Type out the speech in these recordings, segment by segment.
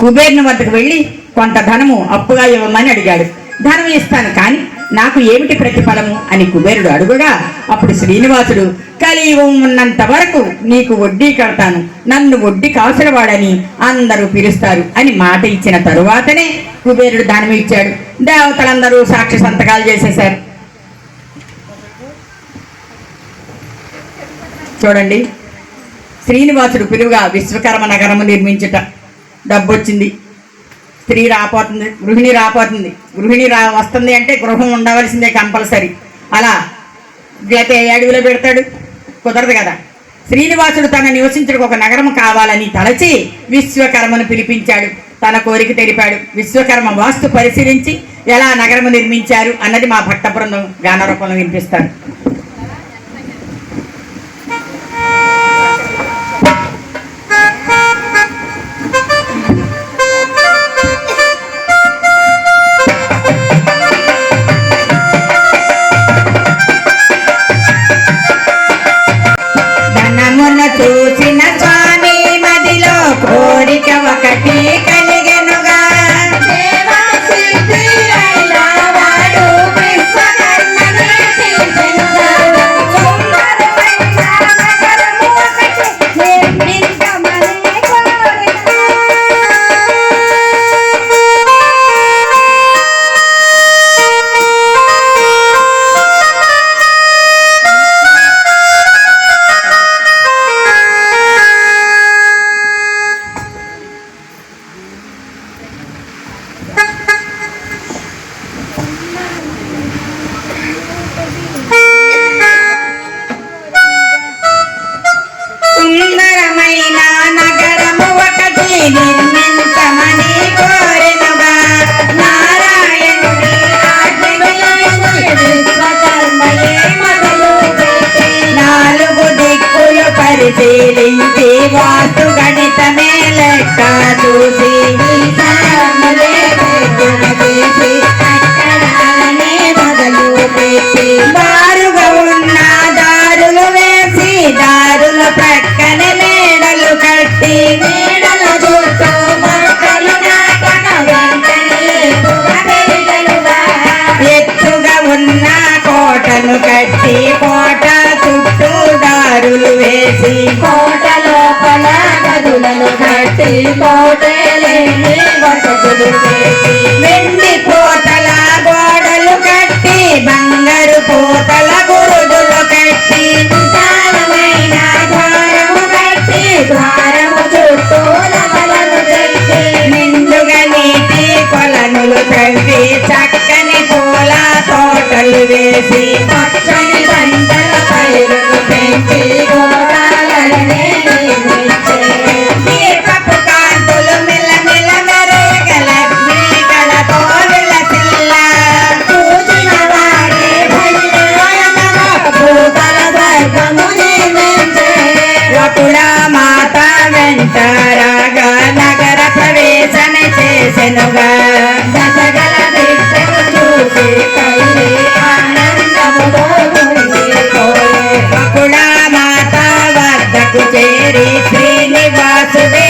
కుబేరుని వద్దకు వెళ్ళి కొంత ధనము అప్పుగా ఇవ్వమని అడిగాడు. ధనం ఇస్తాను కానీ నాకు ఏమిటి ప్రతిఫలము అని కుబేరుడు అడుగుగా అప్పుడు శ్రీనివాసుడు కలియుగం ఉన్నంత వరకు నీకు వడ్డీ కడతాను. నన్ను వడ్డీ కాసులవాడని అందరూ పిలుస్తారు అని మాట ఇచ్చిన తరువాతనే కుబేరుడు దానం ఇచ్చాడు. దేవతలందరూ సాక్షి సంతకాలు చేసేశారు. చూడండి. శ్రీనివాసుడు పిలువుగా విశ్వకర్మ నగరము నిర్మించుట. డబ్బు వచ్చింది స్త్రీ రాపోతుంది గృహిణి రాపోతుంది. గృహిణి రా వస్తుంది అంటే గృహం ఉండవలసిందే కంపల్సరీ. అలా లేకపోతే ఏ అడవిలో పెడతాడు? కుదరదు కదా. శ్రీనివాసుడు తన నివసించడానికి ఒక నగరం కావాలని తలచి విశ్వకర్మను పిలిపించాడు. తన కోరిక తెలిపాడు. విశ్వకర్మ వాస్తు పరిశీలించి ఎలా నగరము నిర్మించారు అన్నది మా భట్ట బృందం గాన రూపంలో వినిపిస్తారు కట్టి కోట చుట్టూ దారులు వేసి కోట లోపల గదులను కట్టి కోటలేని వసతులు చేసి వెండి పోతల గోడలు కట్టి బంగారు పోతల గురుదులు కట్టి విశాలమైన ద్వారము కట్టి ద్వారము చుట్టూ లవలను చెట్టి నిండుగా నీటి కొలనులు తవ్వి చక్కని పూల తోటలు వేసి పచ్చని చూసి వద్దకు చేరి శ్రీనివాసుడే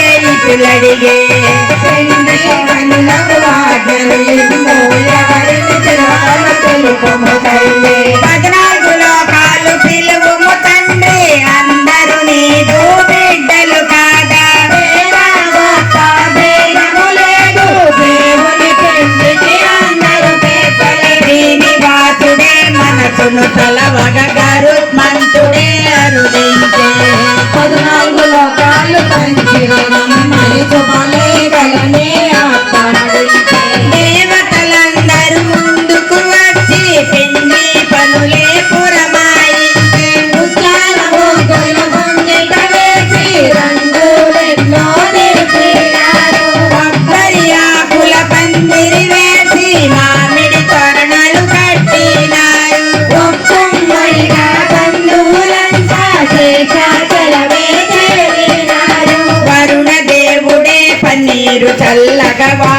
जगवा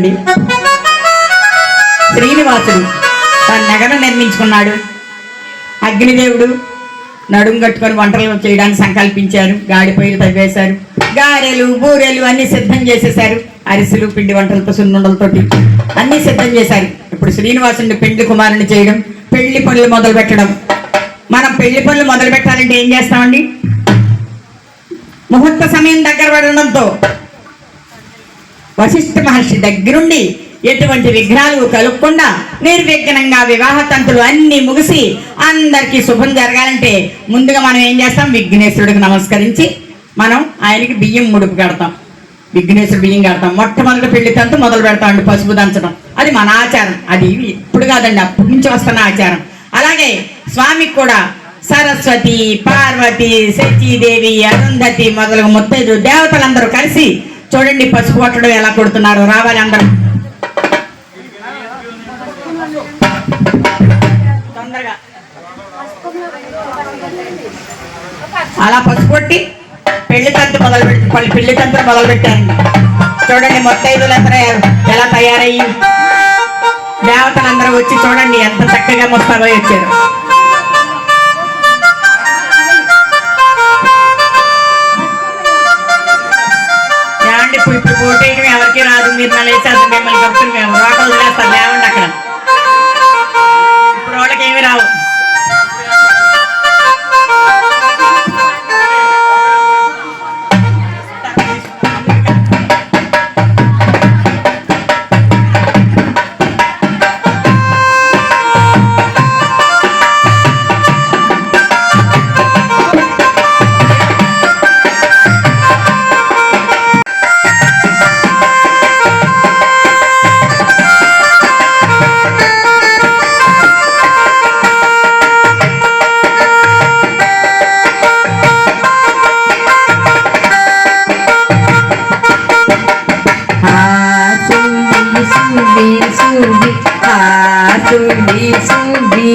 చూడండి. శ్రీనివాసుడు తన నగరం నిర్మించుకున్నాడు. అగ్నిదేవుడు నడుం కట్టుకొని వంటలు చేయడానికి సంకల్పించారు. గాడి పొయ్యిలు తవ్వేశారు. గారెలు బూరెలు అన్ని సిద్ధం చేసేశారు. అరిసెలు పిండి వంటలతో సున్నుండలతోటి అన్ని సిద్ధం చేశారు. ఇప్పుడు శ్రీనివాసుని పెళ్ళి కుమారుని చేయడం పెళ్ళి పనులు మొదలు పెట్టడం. మనం పెళ్ళి పనులు మొదలు పెట్టాలంటే ఏం చేస్తామండి? ముహూర్త సమయం దగ్గర పడడంతో వశిష్ఠ మహర్షి దగ్గరుండి ఎటువంటి విఘ్నాలు కలుగకుండా నిర్విఘ్నంగా వివాహ తంతులు అన్ని ముగిసి అందరికీ శుభం జరగాలంటే ముందుగా మనం ఏం చేస్తాం? విఘ్నేశ్వరుడికి నమస్కరించి మనం ఆయనకి బియ్యం ముడుపు కడతాం. విఘ్నేశ్వరుడు బియ్యం కడతాం. మొట్టమొదటి పెళ్ళి తంతు మొదలు పెడతామండి పసుపు దంచడం. అది మన ఆచారం. అది ఇప్పుడు కాదండి అప్పటి నుంచి వస్తున్న ఆచారం. అలాగే స్వామికి కూడా సరస్వతి పార్వతి సతీదేవి అరుంధతి మొదలగు ముత్తైదు దేవతలందరూ కలిసి చూడండి పసుపు కొట్టడం ఎలా కొడుతున్నారు. రావాలి అందరం. తొందరగా. అలా పసుపు కొట్టి పెళ్ళి తంతు మొదలు పెట్టి పెళ్ళి తంతులు మొదలు పెట్టారు. చూడండి మొత్తైదులందరూ ఎలా తయారయ్యి. దేవతలందరూ వచ్చి చూడండి ఎంత చక్కగా ముస్తాబై వచ్చారు. ఇప్పుడు ఇప్పుడు పోటీకి ఎవరికి రాదు. మీరు నన్ను వేసేస్తారు మిమ్మల్ని కప్పుకుని మేము రోకలు వదిలేస్తాం లేవండి అక్కడ. ఇప్పుడు వాళ్ళకి ఏమి రావు. Sumbi, ah Sumbi, Sumbi,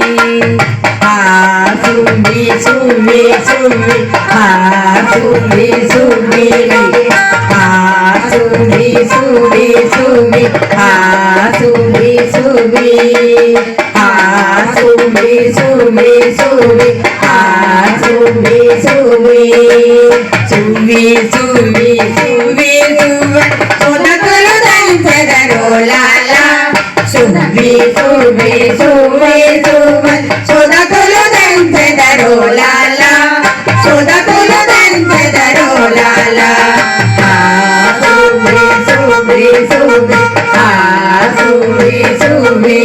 ah Sumbi, Sumbi, Sumbi, ah Sumbi, Sumbi, ah Sumbi, Sumbi, Sumbi, ah Sumbi, Sumbi, ah Sumbi, Sumbi, Sumbi, ah Sumbi, Sumbi, Sumbi, Sumbi, Sumbi, Sumbi. సువి సువి సువి సువి సునకులు దంచెదరు లాలా. సునకులు దంచెదరు లాలా. ఆ సువి సువి సువి ఆ సువి సువి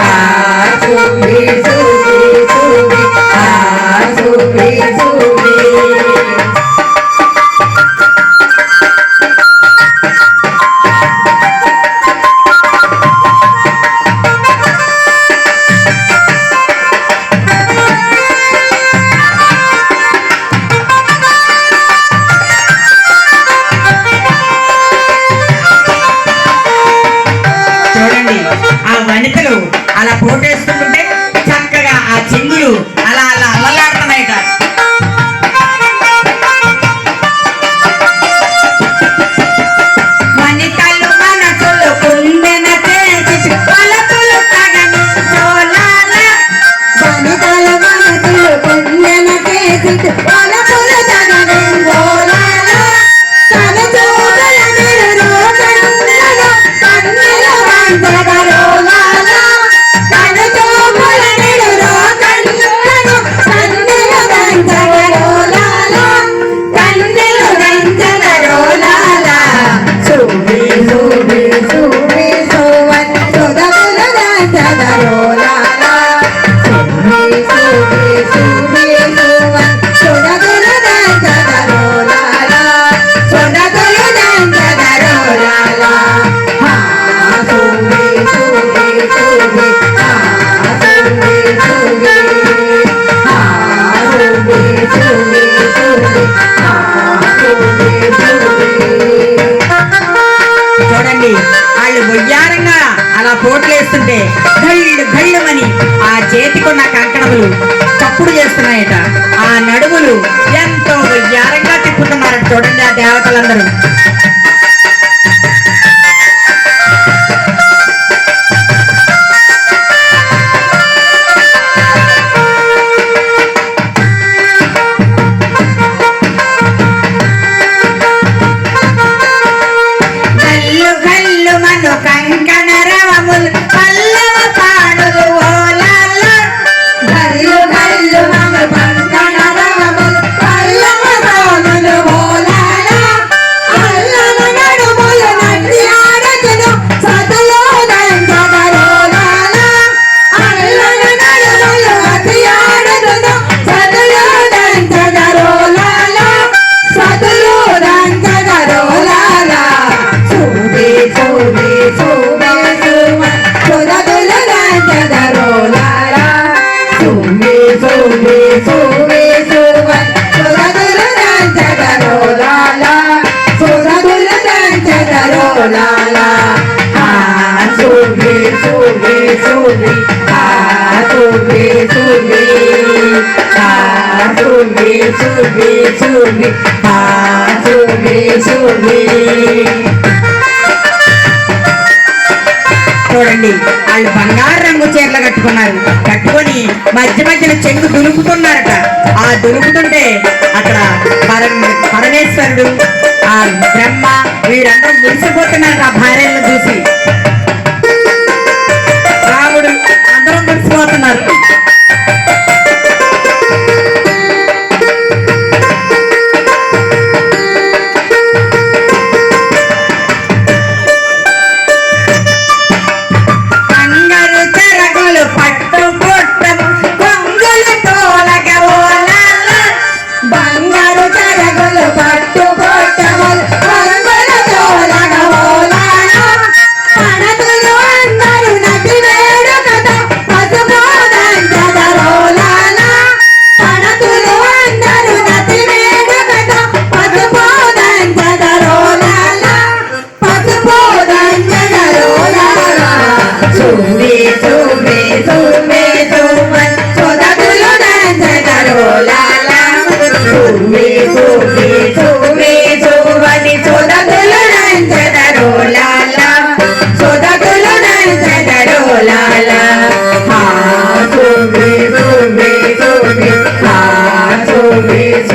ఆ చెంగులు అలా అలా கலந்துரும். చూడి చూడండి వాళ్ళు బంగారు రంగు చీరలు కట్టుకున్నారు. కట్టుకొని మధ్య మధ్యన చెంగు దులుపుతున్నారట. ఆ దులుపుతుంటే అక్కడ పర పరమేశ్వరుడు ఆ బ్రహ్మ వీరందరూ మురిసిపోతున్నారు ఆ భార్యను చూసి. రాముడు అందరం మురిసిపోతున్నారు. Please.